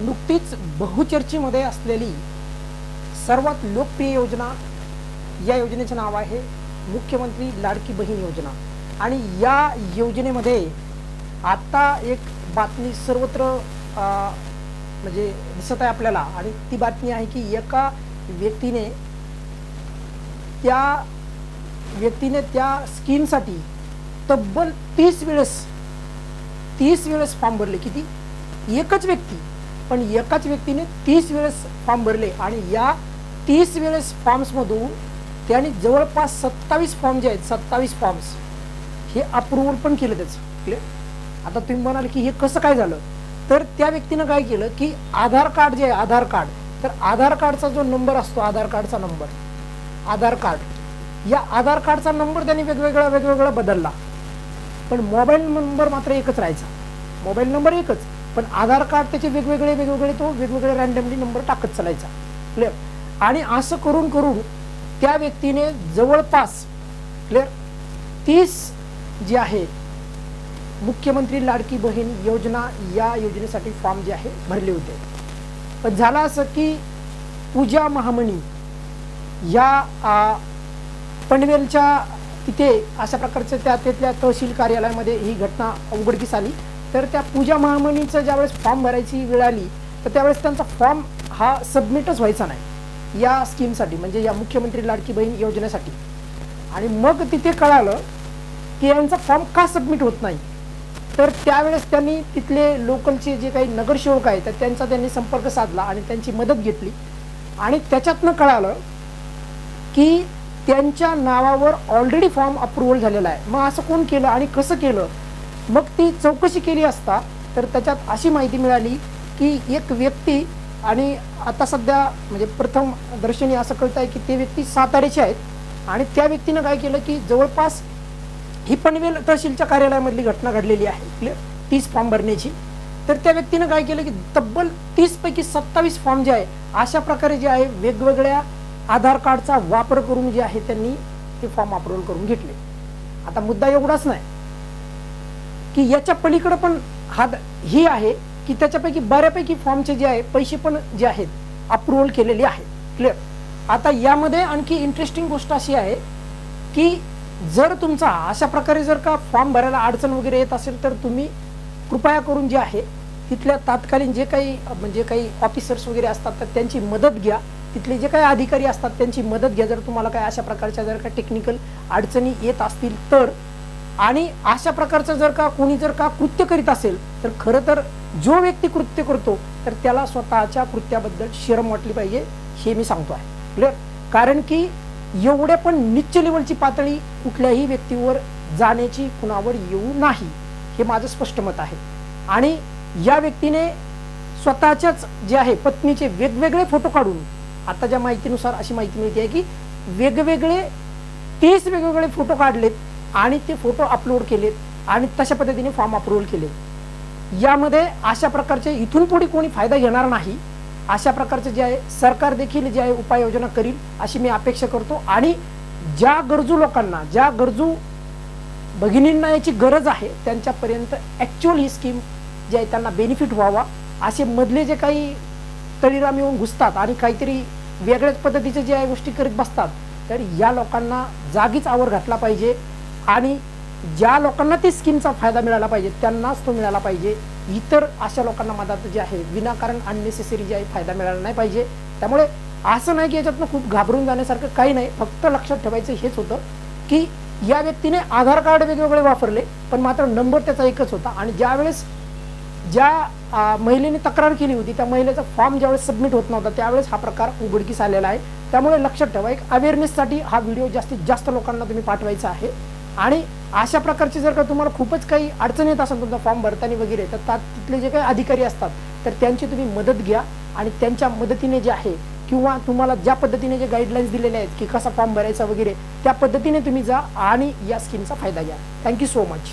नुकतीच बहुचर्चेमध्ये असलेली सर्वात लोकप्रिय योजना या योजनेचं नाव आहे मुख्यमंत्री लाडकी बहीण योजना. आणि या योजनेमध्ये आत्ता एक बातमी सर्वत्र म्हणजे दिसत आहे आपल्याला आणि ती बातमी आहे की एका व्यक्तीने त्या व्यक्तीने त्या स्कीमसाठी तब्बल तीस वेळेस तीस वेळेस फॉर्म भरले. किती? एकच व्यक्ती. पण एकाच व्यक्तीने तीस वेळेस फॉर्म भरले आणि या तीस वेळेस फॉर्म्समधून त्याने जवळपास सत्तावीस फॉर्म जे आहेत सत्तावीस फॉर्म्स हे अप्रुव्हल पण केलं त्याचं. क्लिअर आता तुम्ही म्हणाल की हे कसं काय झालं? तर त्या व्यक्तीनं काय केलं की आधार कार्ड जे आहे आधार कार्ड तर आधार कार्डचा जो नंबर असतो आधार कार्डचा नंबर आधार कार्ड या आधार कार्डचा नंबर त्यांनी वेगवेगळा वेगवेगळा बदलला. पण मोबाईल नंबर मात्र एकच राहायचा. मोबाईल नंबर एकच. पण आधार कार्ड त्याचे वेगवेगळे वेगवेगळे तो वेगवेगळे रॅन्डमली नंबर टाकत चालायचा. क्लिअर आणि असं करून करून त्या व्यक्तीने जवळपास क्लिअर तीस जे आहे मुख्यमंत्री लाडकी बहीण योजना या योजनेसाठी फॉर्म जे आहे भरले होते. पण झालं असं की पूजा महामणी या पनवेलच्या तिथे अशा प्रकारचं त्या तिथल्या तहसील कार्यालयामध्ये ही घटना उघडकीस आली. तर त्या पूजा महामणीचं ज्यावेळेस फॉर्म भरायची वेळ आली तर त्यावेळेस त्यांचा फॉर्म हा सबमिटच व्हायचा नाही. या स्कीमसाठी म्हणजे या मुख्यमंत्री लाडकी बहीण योजनेसाठी. आणि मग तिथे कळालं की यांचा फॉर्म का सबमिट होत नाही. तर त्यावेळेस त्यांनी तिथले लोकलचे जे काही नगरसेवक आहेत तर त्यांचा त्यांनी संपर्क साधला आणि त्यांची मदत घेतली. आणि त्याच्यातनं कळालं की त्यांच्या नावावर ऑलरेडी फॉर्म अप्रुव्हल झालेला आहे. मग असं कोण केलं आणि कसं केलं? मग ती चौकशी केली असता तर त्याच्यात अशी माहिती मिळाली की एक व्यक्ती आणि आता सध्या म्हणजे प्रथम दर्शनी असं कळत आहे की ते व्यक्ती साताऱ्याची आहेत. आणि त्या व्यक्तीनं काय केलं की जवळपास ही पनवेल तहसीलच्या कार्यालयामधली घटना घडलेली आहे. तीस फॉर्म भरण्याची. तर त्या व्यक्तीनं काय केलं की तब्बल तीस पैकी सत्तावीस फॉर्म जे आहे अशा प्रकारे जे आहे वेगवेगळ्या आधार कार्डचा वापर करून जे आहे त्यांनी ते फॉर्म अप्रुव्हल करून घेतले. आता मुद्दा एवढाच नाही. की याच्या पलीकडं पण हा ही आहे की त्याच्यापैकी बऱ्यापैकी फॉर्मचे जे आहे पैसे पण जे आहेत अप्रुव्हल केलेले आहेत. क्लिअर आता यामध्ये आणखी इंटरेस्टिंग गोष्ट अशी आहे की जर तुमचा अशा प्रकारे जर का फॉर्म भरायला अडचण वगैरे येत असेल तर तुम्ही कृपया करून जे आहे तिथल्या तात्कालीन जे काही म्हणजे काही ऑफिसर्स वगैरे असतात तर त्यांची मदत घ्या. तिथले जे काही अधिकारी असतात त्यांची मदत घ्या. जर तुम्हाला काय अशा प्रकारच्या जर का टेक्निकल अडचणी येत असतील तर आणि अशा प्रकारचं जर का कोणी जर का कृत्य करीत असेल तर खरं तर जो व्यक्ती कृत्य करतो तर त्याला स्वतःच्या कृत्याबद्दल शरम वाटली पाहिजे हे मी सांगतो आहे. क्लिअर? कारण की एवढ्या पण निच्च लेवलची पातळी कुठल्याही व्यक्तीवर जाण्याची कुणावर येऊ नाही हे माझं स्पष्ट मत आहे. आणि या व्यक्तीने स्वतःच्याच जे आहे पत्नीचे वेगवेगळे फोटो काढून आता ज्या माहितीनुसार अशी माहिती मिळते आहे की वेगवेगळे तीस वेगवेगळे फोटो काढलेत आणि ते फोटो अपलोड केलेत आणि तशा पद्धतीने फॉर्म अप्रुव्हल केले यामध्ये अशा प्रकारचे इथून पुढे कोणी फायदा घेणार नाही अशा प्रकारचे जे आहे सरकार देखील जे आहे उपाययोजना करील अशी मी अपेक्षा करतो. आणि ज्या गरजू लोकांना ज्या गरजू भगिनींना याची गरज आहे त्यांच्यापर्यंत ॲक्च्युअल ही स्कीम जी आहे त्यांना बेनिफिट व्हावा. असे मधले जे काही तळीराम येऊन घुसतात आणि काहीतरी वेगळ्याच पद्धतीचे जे आहे गोष्टी करीत बसतात तर या लोकांना जागीच आवर घातला पाहिजे. आणि ज्या लोकांना ती स्कीमचा फायदा मिळाला पाहिजे त्यांनाच तो मिळाला पाहिजे. इतर अशा लोकांना मदत जे आहे विनाकारण अननेसेसरी जी आहे फायदा मिळाला नाही पाहिजे. त्यामुळे असं नाही की याच्यातनं खूप घाबरून जाण्यासारखं काही नाही. फक्त लक्षात ठेवायचं हेच होतं की या व्यक्तीने आधार कार्ड वेगवेगळे वापरले पण मात्र नंबर त्याचा एकच होता. आणि ज्यावेळेस ज्या महिलेने तक्रार केली होती त्या महिलेचा फॉर्म ज्यावेळेस सबमिट होत नव्हता त्यावेळेस हा प्रकार उघडकीस आलेला आहे. त्यामुळे लक्षात ठेवा एक अवेअरनेससाठी हा व्हिडिओ जास्तीत जास्त लोकांना तुम्ही पाठवायचा आहे. आणि अशा प्रकारचे जर का तुम्हाला खूपच काही अडचण येत असेल तुमचा फॉर्म भरताना वगैरे तर त्यात तिथले जे काही अधिकारी असतात तर त्यांची तुम्ही मदत घ्या आणि त्यांच्या मदतीने जे आहे किंवा तुम्हाला ज्या पद्धतीने जे गाईडलाईन्स दिलेले आहेत की कसा फॉर्म भरायचा वगैरे त्या पद्धतीने तुम्ही जा आणि या स्कीमचा फायदा घ्या. Thank you so much